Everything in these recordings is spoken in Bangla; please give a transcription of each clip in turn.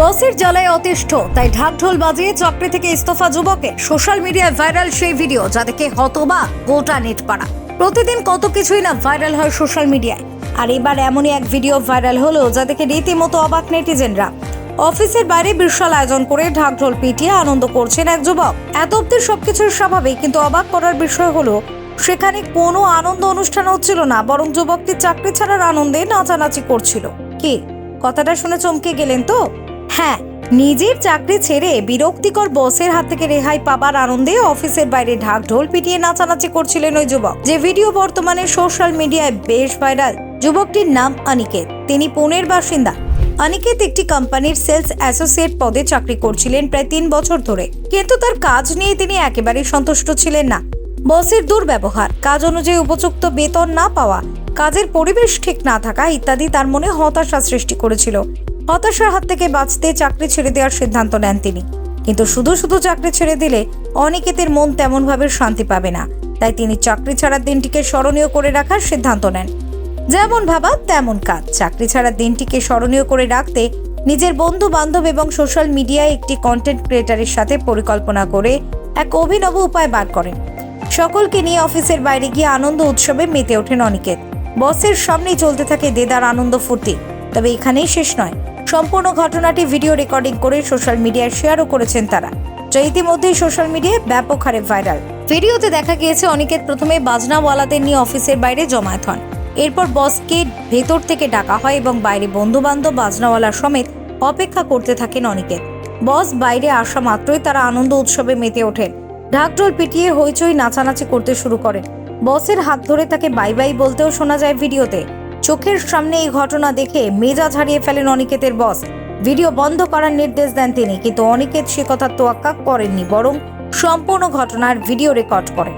বসের জ্বালায় অতিষ্ঠ, তাই ঢাকঢোল বাজিয়ে চাকরি থেকে ইস্তফা যুবকের সোশ্যাল মিডিয়ায় ভাইরাল সেই ভিডিও যা দেখে হতবাক গোটা নেট পাড়া প্রতিদিন কত কিছুই না ভাইরাল হয় সোশ্যাল মিডিয়ায়। আর এবার এমনই এক ভিডিও ভাইরাল হলো যা দেখে রীতিমতো অবাক নেটিজেনরা। অফিসের বাইরে বিশাল আয়োজন করে ঢাকঢোল পিটিয়ে আনন্দ করছেন এক যুবক। এত অব্দি সবকিছুর স্বাভাবিক, কিন্তু অবাক করার বিষয় হলো, সেখানে কোনো আনন্দ অনুষ্ঠান হচ্ছিল না, বরং যুবকটি চাকরি ছাড়ার আনন্দে নাচানাচি করছিল। কি? কথাটা শুনে চমকে গেলেন তো? হ্যাঁ নিজের চাকরি ছেড়ে বিরক্তিকর বসের হাত থেকে রেহাই পাবার আনন্দে অফিসের বাইরে ঢাক ঢোল পিটিয়ে নাচানাচি করছিলেন ওই যুবক। যে ভিডিও বর্তমানে সোশ্যাল মিডিয়ায় বেশ ভাইরাল। যুবকটির নাম অনিকেত। তিনি পুনের বাসিন্দা। অনিকেত একটি কোম্পানির সেলস অ্যাসোসিয়েট পদে চাকরি করছিলেন প্রায় তিন বছর ধরে। কিন্তু তার কাজ নিয়ে তিনি একেবারেই সন্তুষ্ট ছিলেন না। বসের দুর্ব্যবহার, কাজ অনুযায়ী উপযুক্ত বেতন না পাওয়া, কাজের পরিবেশ ঠিক না থাকা ইত্যাদি তার মনে হতাশা সৃষ্টি করেছিল। হতাশার হাত থেকে বাঁচতে চাকরি ছেড়ে দেওয়ার সিদ্ধান্ত নেন তিনি। কিন্তু শুধু শুধু চাকরি ছেড়ে দিলে অনিকেতের মন তেমনভাবে শান্তি পাবে না। তাই তিনি চাকরি ছাড়ার দিনটিকে স্মরণীয় করে রাখার সিদ্ধান্ত নেন। যেমন ভাবা, তেমন কাজ। চাকরি ছাড়ার দিনটিকে স্মরণীয় করে রাখতে নিজের বন্ধু বান্ধব এবং সোশ্যাল মিডিয়ায় একটি কন্টেন্ট ক্রিয়েটারের সাথে পরিকল্পনা করে এক অভিনব উপায় বার করেন। সকলকে নিয়ে অফিসের বাইরে গিয়ে আনন্দ উৎসবে মেতে ওঠেন অনিকেত। বসের সামনেই চলতে থাকে দেদার আনন্দ ফুর্তি। তবে এখানেই শেষ নয়। সম্পূর্ণ ঘটনাটি ভিডিও রেকর্ডিং করে সোশ্যাল মিডিয়ায় শেয়ারও করেছেন তারা। যা ইতিমধ্যেই সোশ্যাল মিডিয়ায় ব্যাপক হারে ভাইরাল। ভিডিওতে দেখা গিয়েছে অনিকেত প্রথমে বাজনাওয়ালাদের নিয়ে অফিসের বাইরে জমায়েত হন। এরপর বসকে ভেতর থেকে ডাকা হয় এবং বাইরে বন্ধু বান্ধব বাজনাওয়ালার সমেত অপেক্ষা করতে থাকেন অনিকেত। বস বাইরে আসা মাত্রই তারা আনন্দ উৎসবে মেতে ওঠেন। ঢাকঢোল পিটিয়ে হইচই নাচানাচি করতে শুরু করেন। বসের হাত ধরে তাকে বাই বাই বলতেও শোনা যায় ভিডিওতে। চোখের সামনে এই ঘটনা দেখে মেজাজ হারিয়ে ফেলেন অনিকেতের বস। ভিডিও বন্ধ করার নির্দেশ দেন তিনি, কিন্তু অনিকেত সে কথা তোয়াক্কা করেননি, বরং সম্পূর্ণ ঘটনার ভিডিও রেকর্ড করেন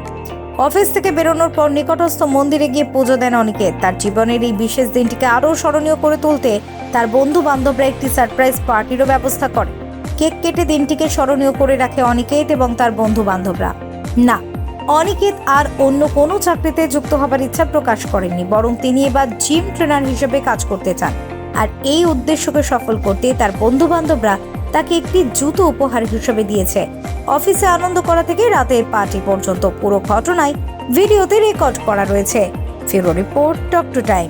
অফিস থেকে বেরোনোর পর নিকটস্থ মন্দিরে গিয়ে পুজো দেন অনিকেত। তার জীবনের এই বিশেষ দিনটিকে আরও স্মরণীয় করে তুলতে তার বন্ধু বান্ধবরা একটি সারপ্রাইজ পার্টিরও ব্যবস্থা করে। কেক কেটে দিনটিকে স্মরণীয় করে রাখে অনিকেত এবং তার বন্ধু বান্ধবরা না অনিকেত আর অন্য কোনো চাকরিতে যুক্ত হবার ইচ্ছা প্রকাশ করেননি, বরং তিনি এবার জিম ট্রেনার হিসেবে কাজ করতে চান। আর এই উদ্দেশ্যকে সফল করতে তার বন্ধু বান্ধবরা তাকে একটি জুতো উপহার হিসেবে দিয়েছে। অফিসে আনন্দ করা থেকে রাতের পার্টি পর্যন্ত পুরো ঘটনায় ভিডিওতে রেকর্ড করা রয়েছে। ফিরো রিপোর্ট টক টু টাইম।